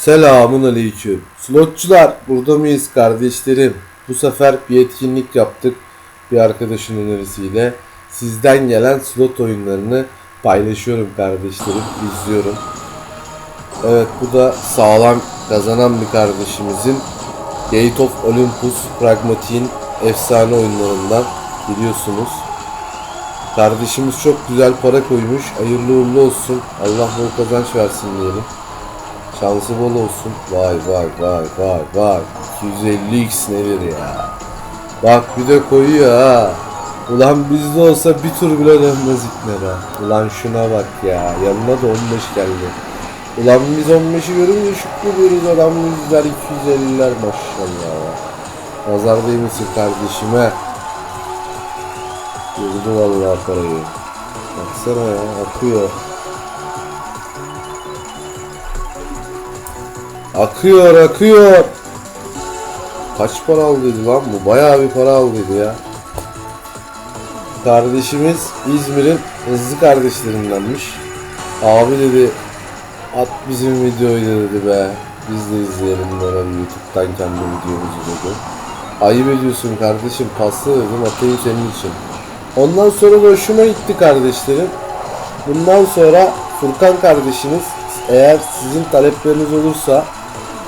Selamun aleyküm. Slotçular burada mıyız kardeşlerim? Bu sefer bir etkinlik yaptık bir arkadaşın önerisiyle. Sizden gelen slot oyunlarını paylaşıyorum kardeşlerim, izliyorum. Evet bu da sağlam kazanan bir kardeşimizin Gate of Olympus Pragmatik'in efsane oyunlarından biliyorsunuz. Kardeşimiz çok güzel para koymuş. Hayırlı uğurlu olsun. Allah bol kazanç versin diyelim. Şansı bol olsun. Vay vay vay vay vay. 250x nedir ya? Bak bir de koyuyor ha. Ulan bizde olsa bir tur bile dönmez iknere. Ulan şuna bak ya. Yanına da 15 geldi. Ulan biz 15'i görünce şükrediyoruz adam yüzler 250'ler maşallah. Nazar değmesin kardeşime. Yürüdü vallahi parayı. Baksana ya akıyor. Akıyor akıyor. Kaç para aldıydı lan bu? Bayağı bir para aldıydı ya. Kardeşimiz İzmir'in hızlı kardeşlerindenmiş. Abi dedi at bizim videoyu dedi be. Biz de izleyelim böyle YouTube'dan kendi videomuzu dedi. Ayıp ediyorsun kardeşim paslı dedim atayım senin için. Ondan sonra da hoşuma gitti kardeşlerim. Bundan sonra Furkan kardeşiniz eğer sizin talepleriniz olursa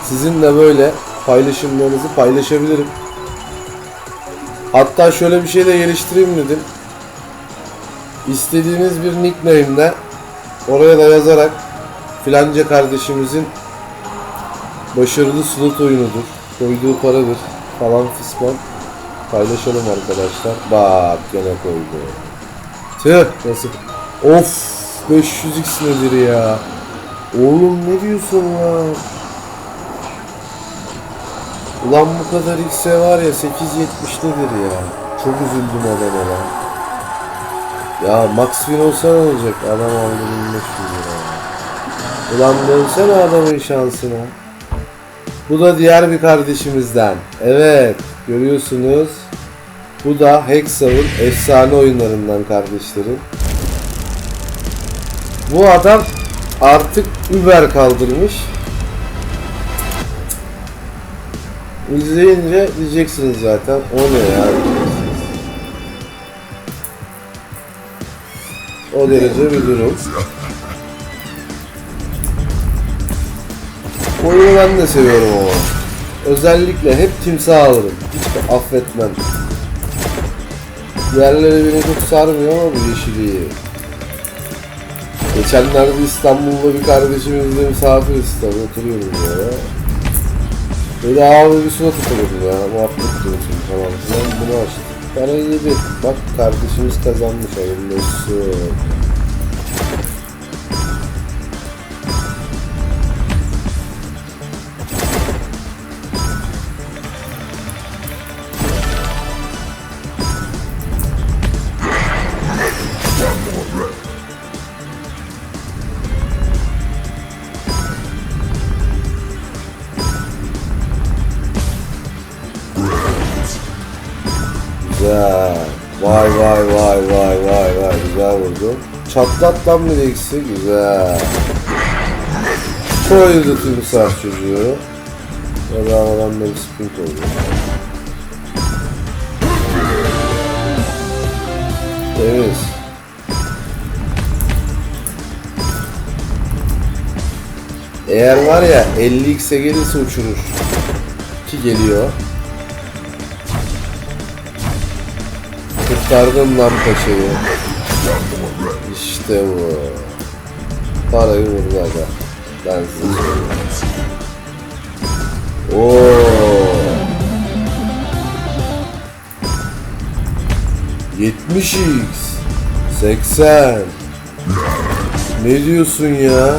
sizinle böyle paylaşımlarınızı paylaşabilirim. Hatta şöyle bir şey de geliştireyim dedim. İstediğiniz bir nickname'le oraya da yazarak filanca kardeşimizin başarılı slot oyunudur, koyduğu paradır falan fisman paylaşalım arkadaşlar. Bak gene koydu. Tüh nasıl? Of 500x nedir ya? Oğlum ne diyorsun lan? Ulan bu kadar x'e var ya 870 nedir ya? Çok üzüldüm adama lan. Ya Max Win olsa ne olacak? Adam aldı 1500 lira. Ulan dönsene adamın şansına. Bu da diğer bir kardeşimizden. Evet görüyorsunuz. Bu da Hexav'ın efsane oyunlarından kardeşlerim. Bu adam artık Uber kaldırmış. İzleyince diyeceksiniz zaten o ne ya. O derece bir durum. Oyunu ben de seviyorum ama. Özellikle hep timsah alırım. Hiç affetmem. Diğerleri beni çok sarmıyor ama bu yeşiliği. Geçenlerde İstanbul'da bir kardeşimizle misafiriz tabi oturuyoruz böyle. Böyle suya tutalım ya muhabbet diyorsun falan filan bunu açtık. Parayı yedik. Bak kardeşimiz kazanmış hayırlı. Güzel. Vay vay vay vay vay vay güzel vurdu. Çatlat lan bir eksi güzel. Koydu tüm saf çocuğu. Bedavadan da bir sprint oldu. Temiz. Eğer var ya 50x'e gelirse uçurur. Ki geliyor. Kurtardım lan paşayı. İşte bu. Parayı vurdu aga. Ben size. Oo. 70x 80 Ne diyorsun ya?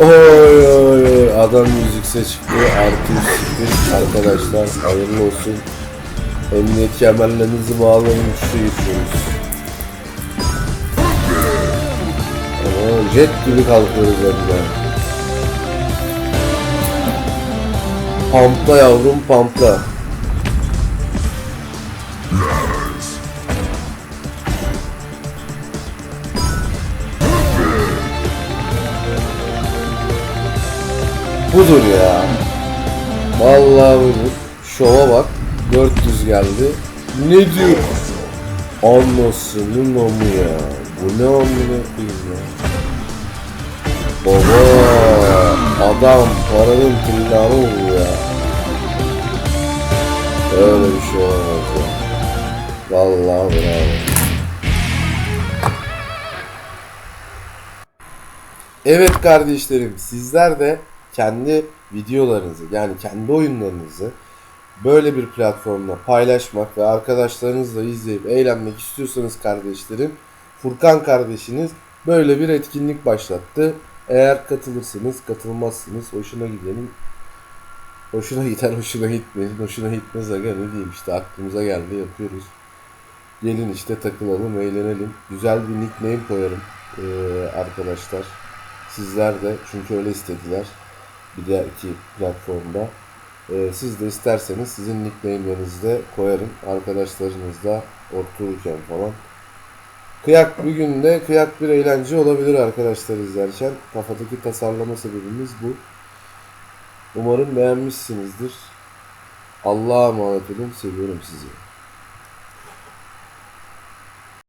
Oy oy oy adam müzikse çıktı artı 100 arkadaşlar hayırlı olsun Emniyet kemerlerinizi bağlayın uçuşa geçiyoruz. Ama jet gibi kalkıyoruz önüne. Pampla yavrum pampla. budur ya. Vallahi budur. Şova bak. 400 geldi. Ne diyor? Anasının amı ya. Bu ne amına koyayım ya. Baba adam paranın trilyanı oldu ya. Öyle bir şey olamaz ya. Vallahi bravo. Evet kardeşlerim sizler de kendi videolarınızı yani kendi oyunlarınızı böyle bir platformda paylaşmak ve arkadaşlarınızla izleyip eğlenmek istiyorsanız kardeşlerim Furkan kardeşiniz böyle bir etkinlik başlattı. Eğer katılırsınız katılmazsınız hoşuna gidenin hoşuna gider hoşuna gitmeyin hoşuna gitmez aga ne diyeyim işte aklımıza geldi yapıyoruz. Gelin işte takılalım eğlenelim. Güzel bir nickname koyarım ee, arkadaşlar. Sizler de çünkü öyle istediler. Bir dahaki platformda. Ee, siz de isterseniz sizin nickname'lerinizi de koyarım. Arkadaşlarınızla otururken falan. Kıyak bir günde kıyak bir eğlence olabilir arkadaşlar izlerken. Kafadaki tasarlama sebebimiz bu. Umarım beğenmişsinizdir. Allah'a emanet olun. Seviyorum sizi.